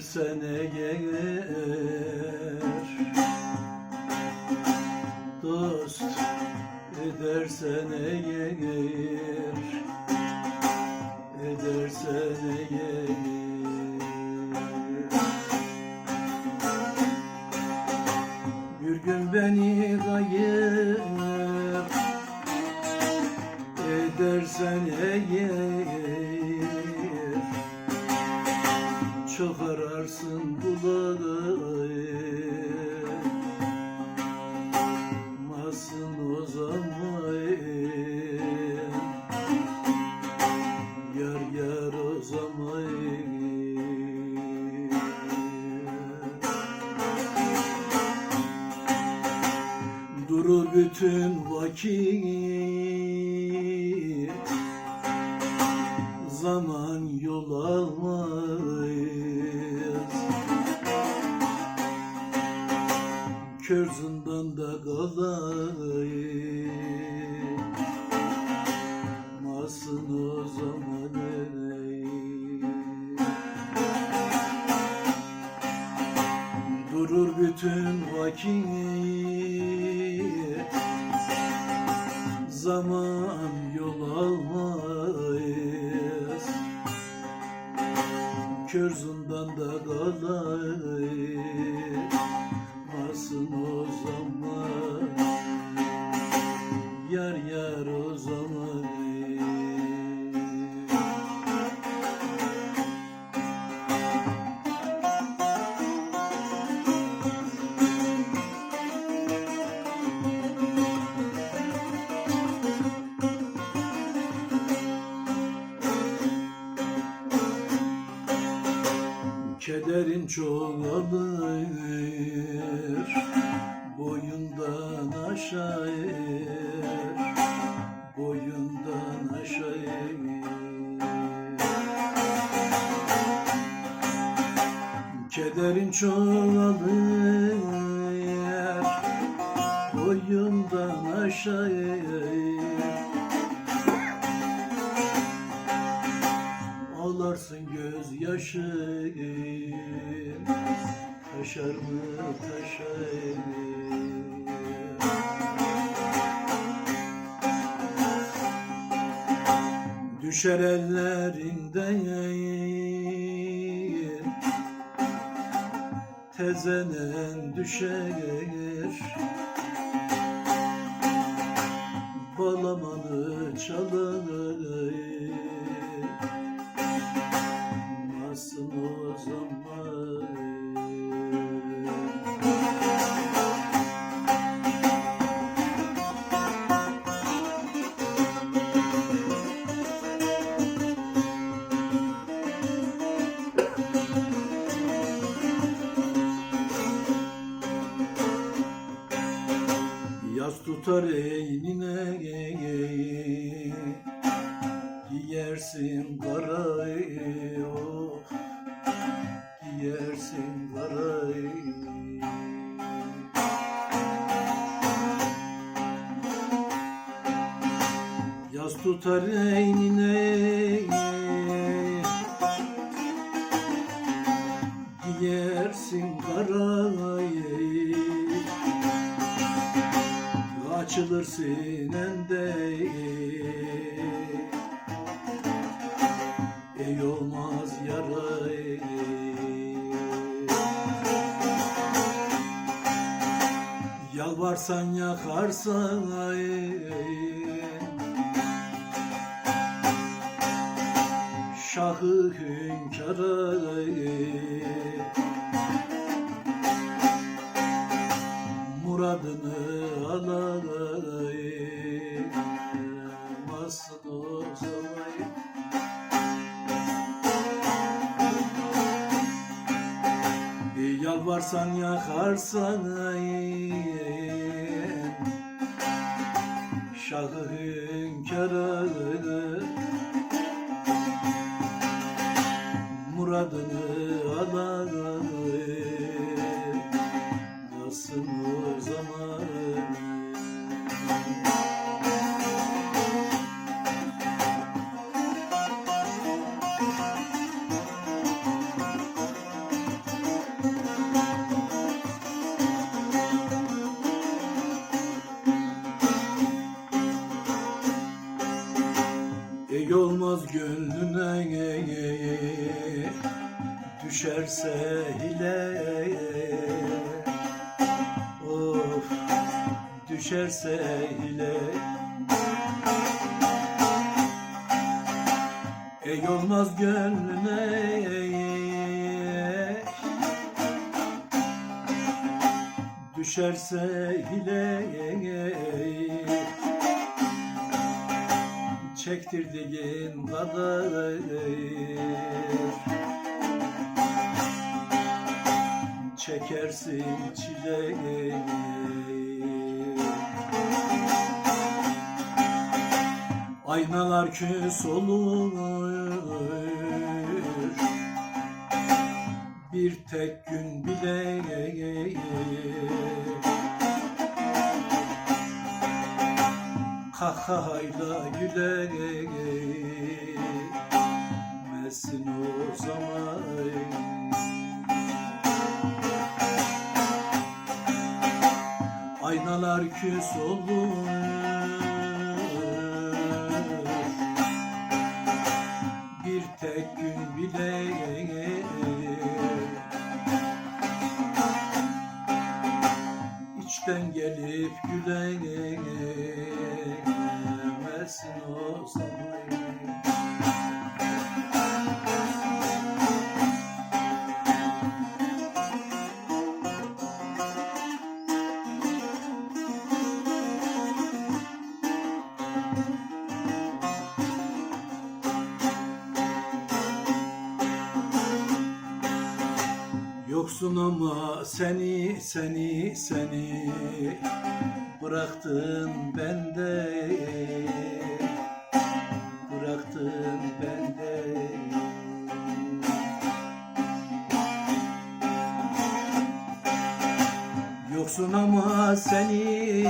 edersen eğer Dost edersen eğer Edersen eğer Bir gün beni kayıp. Edersen eğer ararsın bulamazsın o zaman. Yar yar o zaman. Durur bütün vakit. Zaman yol almaz Kör zindanda kalamazsın o zaman Durur bütün vakit. Zaman yol almaz. Kör zindanda kalamazsın o zaman. Yar yar o zaman. Kederin çoğalır Aşağı Boyundan aşağı Kederin çoğalır Boyundan aşağı Ağlarsın gözyaşı Taşar mı taşar Düşer ellerinden Tezenen düşer. Balamanı çalar Nasıl o zaman Yaz tutar eynine Giyersin karayı oh, Giyersin karayı. Yaz tutar eynine Yalvarsan yakarsan Şahı hünkâra muradını alaymasın o zaman Bir yalvarsan yakarsan Şahı hünkârı düşerse hile Of düşerse hile. Ey olmaz gönlüne Düşerse hile. Çektirdiğin kadar Çekersin çile Aynalar küs olur Bir tek gün bile Kahkahayla gülemezsin o zaman Aynalar küs olur Bir tek gün bile İçten gelip gülemezsin o zaman Yoksun ama seni, seni, seni Bıraktın bende Bıraktın bende Yoksun ama seni.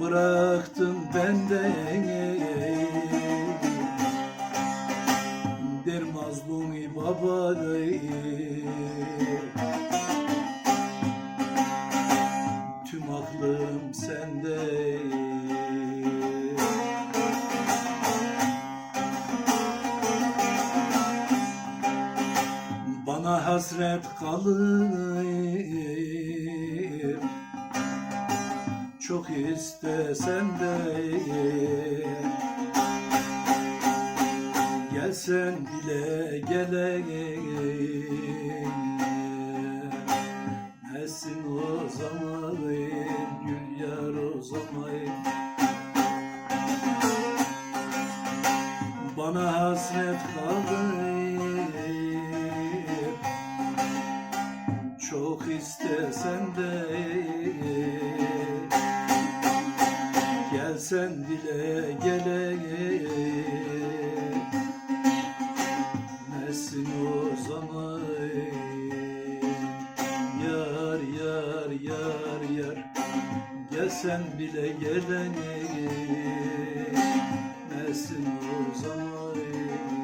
Bıraktın bende Bana hasret kalır. Çok istesen de Gelsen bile gelemezsin hasret kalır Çok istesen de Gelsen bile gelemezsin o zaman Yar yar yar yar. Gelsen bile Teslim oluruz ama